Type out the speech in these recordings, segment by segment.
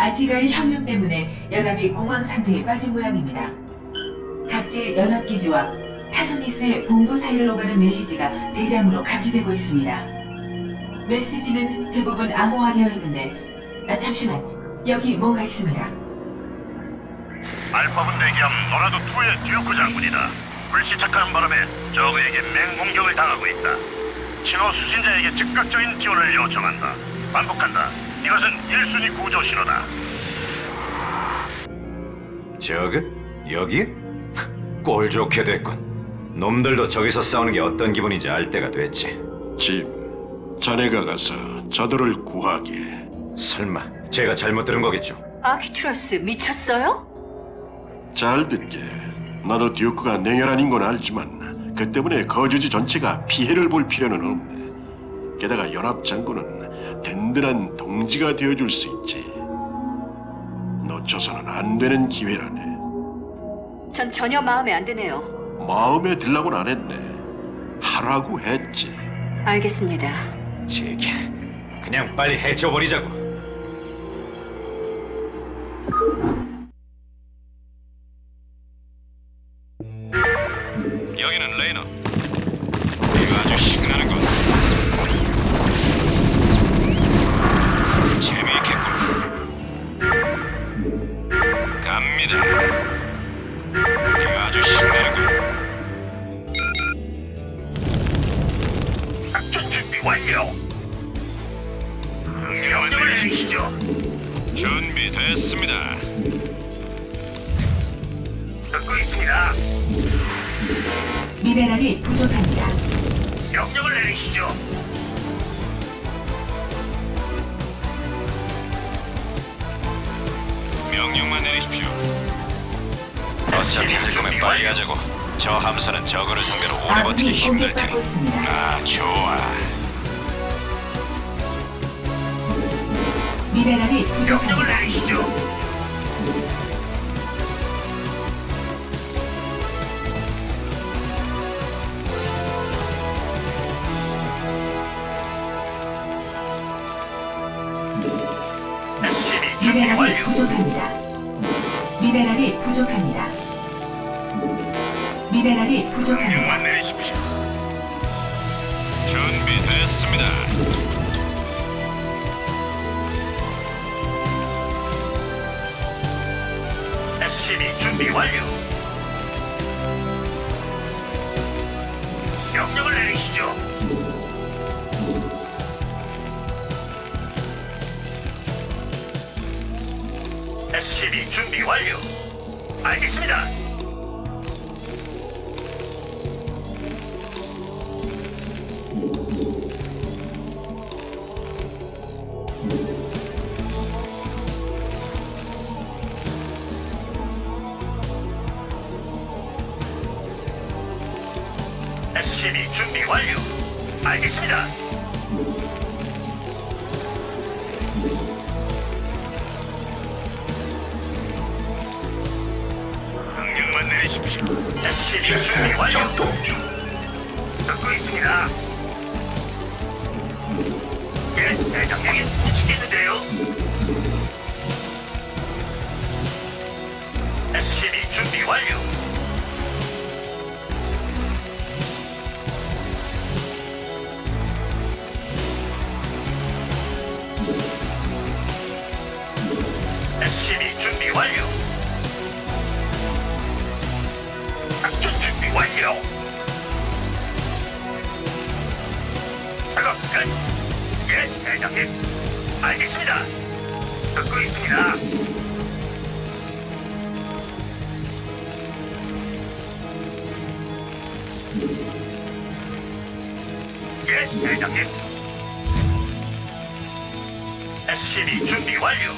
아티가의 혁명 때문에 연합이 공황 상태에 빠진 모양입니다. 각지 연합 기지와 타소니스의 본부 사이를 오가는 메시지가 대량으로 감지되고 있습니다. 메시지는 대부분 암호화되어 있는데 아, 잠시만 여기 뭔가 있습니다. 알파분 대기함 노라도 2의 듀크 장군이다. 불시착하는 바람에 적에게 맹공격을 당하고 있다. 신호 수신자에게 즉각적인 지원을 요청한다. 반복한다. 이것은 1순위 구조 신호다. 저그? 여기? 꼴 좋게 됐군. 놈들도 저기서 싸우는 게 어떤 기분인지 알 때가 됐지. 집, 자네가 가서 저들을 구하게. 설마 제가 잘못 들은 거겠죠? 아키투라스 미쳤어요? 잘 듣게. 나도 듀크가 냉혈한 인 건 알지만 그 때문에 거주지 전체가 피해를 볼 필요는 없네. 게다가 연합 장군은 든든한 동지가 되어줄 수 있지. 놓쳐서는 안 되는 기회라네. 전 전혀 마음에 안 드네요. 마음에 들라고는 안 했네. 하라고 했지. 알겠습니다. 제게 그냥 빨리 해쳐버리자고. 이거 아주 신나는 건. 작전 준비 완료. 명령을 내리시죠. 준비됐습니다. 듣고 있습니다. 미네랄이 부족합니다. 명령을 내리시죠. 명령만 내리십시오. 어차피 할 거면 빨리 하자고. 저 함선은 저거를 상대로 오래 버티기 아군이 힘들 공격받고 테니. 있습니다. 아, 좋아. 미네랄이 부족합니다. 미네랄이. 부족합니다. 미네랄이 부족합니다. 미네랄이 부족합니다. 준비됐습니다. 준비 완료. 완료. 알겠습니다. 준비 완료. 알겠습니다. 완료. 작동 중. 듣고 있습니다. 예, 대장님 SCB 준비 완료.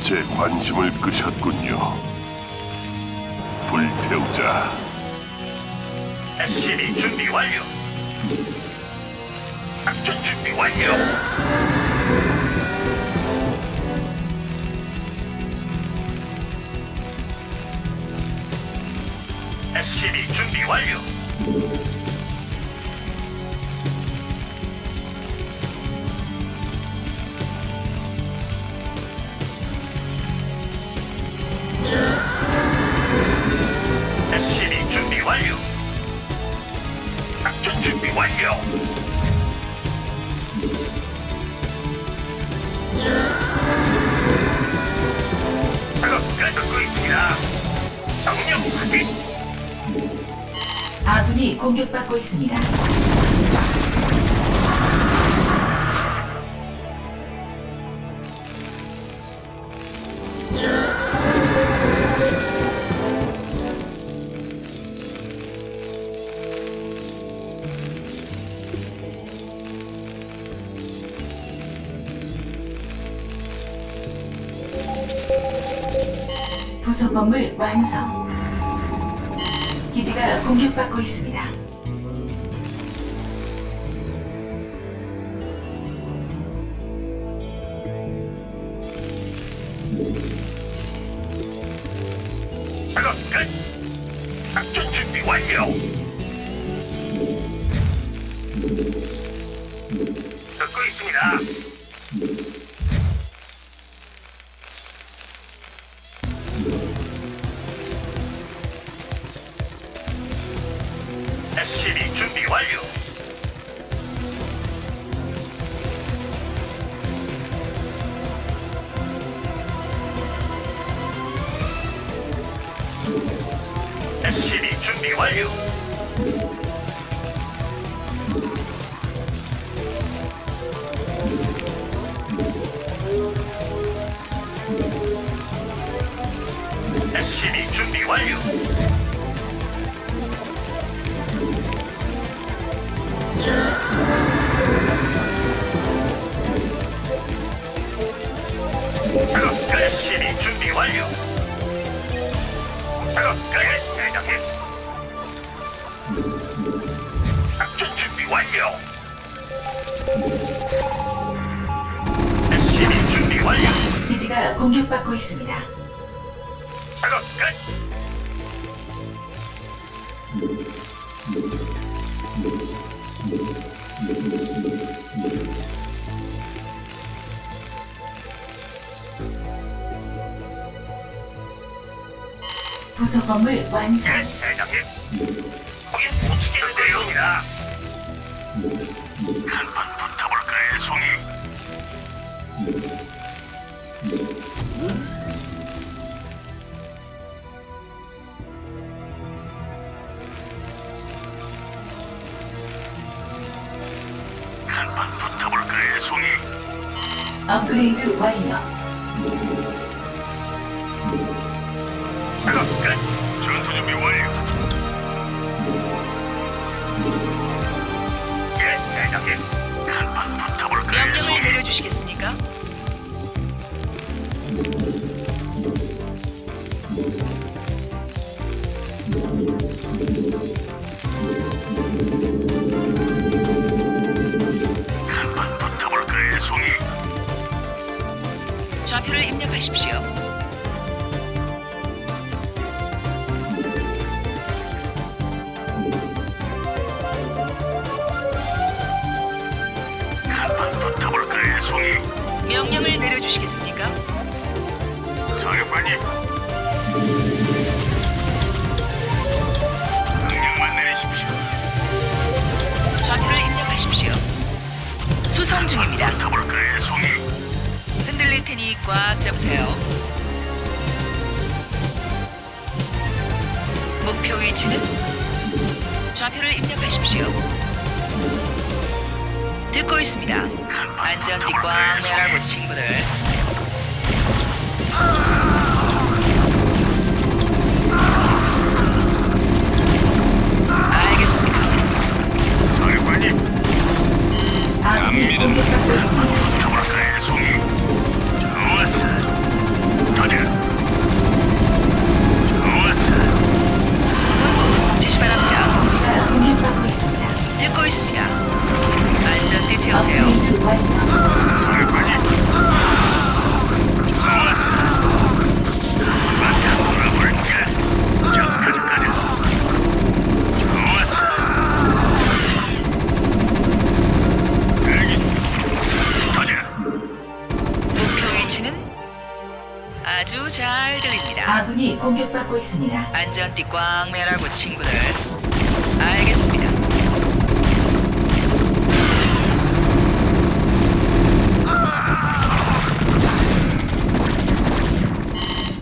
제 관심을 끄셨군요. 불태우자. SCB 준비 완료. 작전 준비 완료. 준비 완료. 아군이 공격받고 있습니다. 부속 건물 완성. 기지가 공격받고 있습니다. 작전 준비 완료. 공격받고 있습니다. 부속 건물 완성. 한판 붙어볼까요, 송이? 업그레이드 완료. 좌표를 입력하십시오. 송이? 명령을 내려주시겠습니까? 사령관님. 명령만 내리십시오. 좌표를 입력하십시오. 수송 중입니다. 붙어볼까요, 송이? 흔들릴 테니 꽉 잡으세요. 목표 위치는 좌표를 입력하십시오. 듣고 있습니다. 안전띠 꽉 매라고 친구들. 공격받고 있습니다. 안전띠 꽝 매라고 친구들. 알겠습니다.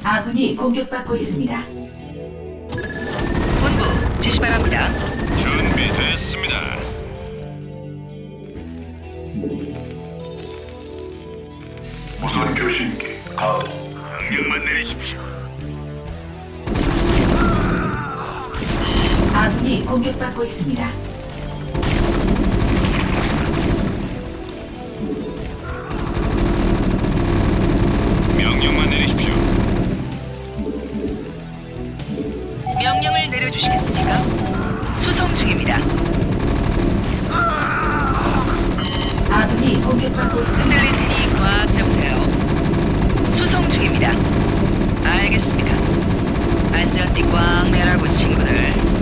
아군이 공격받고 있습니다. 본부 지시 바랍니다. 준비됐습니다. 무선 교신기 가동. 명령만 내리십시오. 아군이 공격받고 있습니다. 명령만 내리십시오. 명령을 내려주시겠습니까? 수송 중입니다. 아군이 공격받고 있습니다. 흔들릴 테니 꽉 잡으세요. 수송 중입니다. 알겠습니다. 안전띠 꽝 매라고 친구들.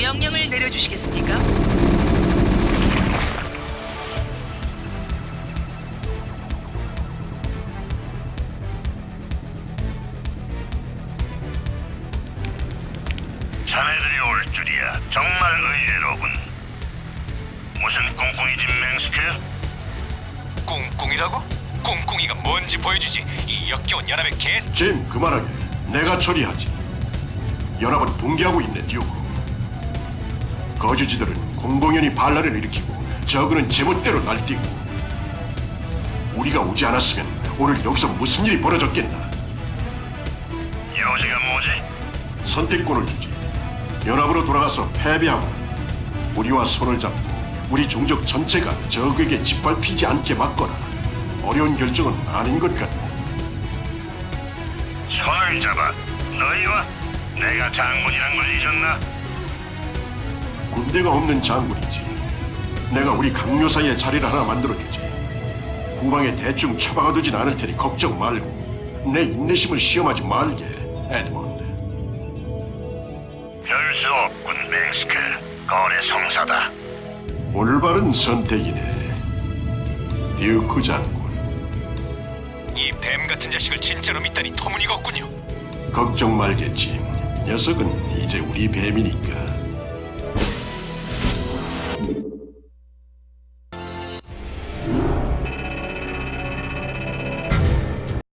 명령을 내려주시겠습니까? 자네들이 올 줄이야. 정말 의외로군. 무슨 꿍꿍이지, 맹스크? 꿍꿍이라고? 꿍꿍이가 뭔지 보여주지. 이 역겨운 연합의 개. 짐 그만하게. 내가 처리하지. 연합은 붕괴하고 있네 디오크. 거주지들은 공공연히 반란을 일으키고 저그는 제멋대로 날뛰고 우리가 오지 않았으면 오늘 여기서 무슨 일이 벌어졌겠나? 요지가 뭐지? 선택권을 주지. 연합으로 돌아가서 패배하고 우리와 손을 잡고 우리 종족 전체가 적에게 짓밟히지 않게 막거나 어려운 결정은 아닌 것 같다. 손을 잡아. 너희와 내가 장군이란 걸 잊었나? 군대가 없는 장군이지. 내가 우리 강요사의 자리를 하나 만들어주지. 후방에 대충 처박아두진 않을 테니 걱정 말고 내 인내심을 시험하지 말게, 에드먼드. 별수 없군, 맹스크. 거래 성사다. 올바른 선택이네. 듀크 장군. 이 뱀 같은 자식을 진짜로 믿다니 터무니가 없군요. 걱정 말겠지. 녀석은 이제 우리 뱀이니까.